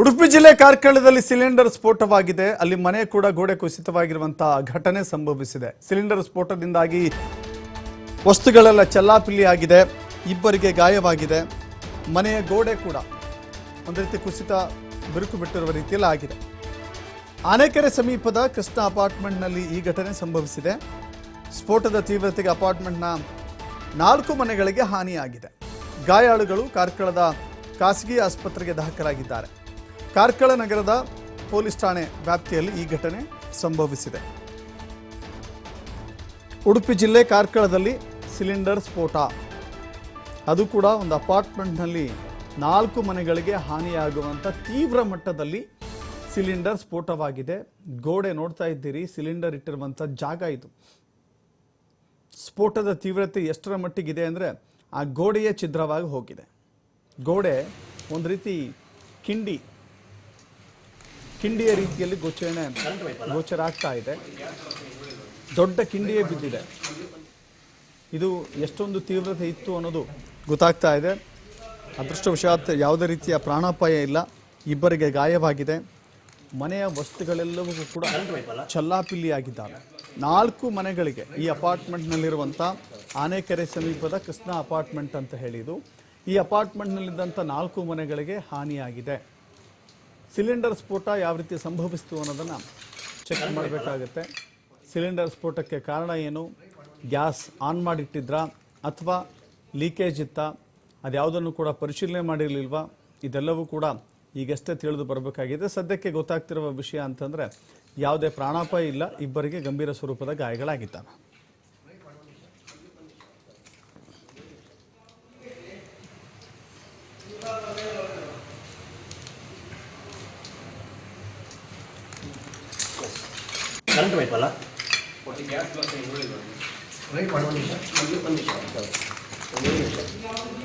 ಉಡುಪಿ ಜಿಲ್ಲೆ ಕಾರ್ಕಳದಲ್ಲಿ ಸಿಲಿಂಡರ್ ಸ್ಫೋಟವಾಗಿದೆ. ಅಲ್ಲಿ ಮನೆ ಕೂಡ ಗೋಡೆ ಕುಸಿತವಾಗಿರುವಂತಹ ಘಟನೆ ಸಂಭವಿಸಿದೆ. ಸಿಲಿಂಡರ್ ಸ್ಫೋಟದಿಂದಾಗಿ ವಸ್ತುಗಳೆಲ್ಲ ಚೆಲ್ಲಾಪಿಲ್ಲಿ ಆಗಿದೆ ಇಬ್ಬರಿಗೆ ಗಾಯವಾಗಿದೆ. ಮನೆಯ ಗೋಡೆ ಕೂಡ ಒಂದು ರೀತಿ ಕುಸಿತ ಬಿರುಕು ಬಿಟ್ಟಿರುವ ರೀತಿಯಲ್ಲಿ ಆಗಿದೆ. ಆನೆಕೆರೆ ಸಮೀಪದ ಕೃಷ್ಣ ಅಪಾರ್ಟ್ಮೆಂಟ್ನಲ್ಲಿ ಈ ಘಟನೆ ಸಂಭವಿಸಿದೆ. ಸ್ಫೋಟದ ತೀವ್ರತೆಗೆ ಅಪಾರ್ಟ್ಮೆಂಟ್ನ ನಾಲ್ಕು ಮನೆಗಳಿಗೆ ಹಾನಿಯಾಗಿದೆ. ಗಾಯಾಳುಗಳು ಕಾರ್ಕಳದ ಖಾಸಗಿ ಆಸ್ಪತ್ರೆಗೆ ದಾಖಲಾಗಿದ್ದಾರೆ. ಕಾರ್ಕಳ ನಗರದ ಪೊಲೀಸ್ ಠಾಣೆ ವ್ಯಾಪ್ತಿಯಲ್ಲಿ ಈ ಘಟನೆ ಸಂಭವಿಸಿದೆ. ಉಡುಪಿ ಜಿಲ್ಲೆ ಕಾರ್ಕಳದಲ್ಲಿ ಸಿಲಿಂಡರ್ ಸ್ಫೋಟ. ಅದು ಕೂಡ ಒಂದು ಅಪಾರ್ಟ್ಮೆಂಟ್ನಲ್ಲಿ ನಾಲ್ಕು ಮನೆಗಳಿಗೆ ಹಾನಿಯಾಗುವಂಥ ತೀವ್ರ ಮಟ್ಟದಲ್ಲಿ ಸಿಲಿಂಡರ್ ಸ್ಫೋಟವಾಗಿದೆ. ಗೋಡೆ ನೋಡ್ತಾ ಇದ್ದೀರಿ, ಸಿಲಿಂಡರ್ ಇಟ್ಟಿರುವಂಥ ಜಾಗ ಇದು. ಸ್ಫೋಟದ ತೀವ್ರತೆ ಎಷ್ಟರ ಮಟ್ಟಿಗಿದೆ ಅಂದರೆ ಆ ಗೋಡೆಯೇ ಛಿದ್ರವಾಗಿ ಹೋಗಿದೆ. ಗೋಡೆ ಒಂದು ರೀತಿ ಕಿಂಡಿ ಕಿಂಡಿಯ ರೀತಿಯಲ್ಲಿ ಗೋಚರಣೆ ಗೋಚರ ಆಗ್ತಾ ಇದೆ. ದೊಡ್ಡ ಕಿಂಡಿಯೇ ಬಿದ್ದಿದೆ. ಇದು ಎಷ್ಟೊಂದು ತೀವ್ರತೆ ಇತ್ತು ಅನ್ನೋದು ಗೊತ್ತಾಗ್ತಾ ಇದೆ. ಅದೃಷ್ಟವಶಾತ್ ಯಾವುದೇ ರೀತಿಯ ಪ್ರಾಣಾಪಾಯ ಇಲ್ಲ. ಇಬ್ಬರಿಗೆ ಗಾಯವಾಗಿದೆ. ಮನೆಯ ವಸ್ತುಗಳೆಲ್ಲವೂ ಕೂಡ ಚಲ್ಲಾಪಿಲ್ಲಿಯಾಗಿದ್ದಾವೆ. ನಾಲ್ಕು ಮನೆಗಳಿಗೆ ಈ ಅಪಾರ್ಟ್ಮೆಂಟ್ನಲ್ಲಿರುವಂಥ ಆನೆಕೆರೆ ಸಮೀಪದ ಕೃಷ್ಣ ಅಪಾರ್ಟ್ಮೆಂಟ್ ಅಂತ ಹೇಳಿದು ಈ ಅಪಾರ್ಟ್ಮೆಂಟ್ನಲ್ಲಿದ್ದಂಥ ನಾಲ್ಕು ಮನೆಗಳಿಗೆ ಹಾನಿಯಾಗಿದೆ. ಸಿಲಿಂಡರ್ ಸ್ಫೋಟ ಯಾವ ರೀತಿ ಸಂಭವಿಸ್ತು ಅನ್ನೋದನ್ನು ಚೆಕ್ ಮಾಡಬೇಕಾಗುತ್ತೆ. ಸಿಲಿಂಡರ್ ಸ್ಫೋಟಕ್ಕೆ ಕಾರಣ ಏನು? ಗ್ಯಾಸ್ ಆನ್ ಮಾಡಿಟ್ಟಿದ್ರಾ? ಅಥವಾ ಲೀಕೇಜ್ ಇತ್ತಾ? ಅದ್ಯಾವುದನ್ನು ಕೂಡ ಪರಿಶೀಲನೆ ಮಾಡಿರಲಿಲ್ವಾ? ಇದೆಲ್ಲವೂ ಕೂಡ ಈಗಷ್ಟೇ ತಿಳಿದು ಬರಬೇಕಾಗಿದೆ. ಸದ್ಯಕ್ಕೆ ಗೊತ್ತಾಗ್ತಿರುವ ವಿಷಯ ಅಂತಂದರೆ, ಯಾವುದೇ ಪ್ರಾಣಾಪಾಯ ಇಲ್ಲ. ಇಬ್ಬರಿಗೆ ಗಂಭೀರ ಸ್ವರೂಪದ ಗಾಯಗಳಾಗಿದ್ದಾವೆ ಕರೆಂಟ್ ಬೇಕಲ್ಲ ಮಾಡಿ ಒಂದು ನಿಮಿಷ. ಒಂದು ನಿಮಿಷ. ಒಂದು ನಿಮಿಷ.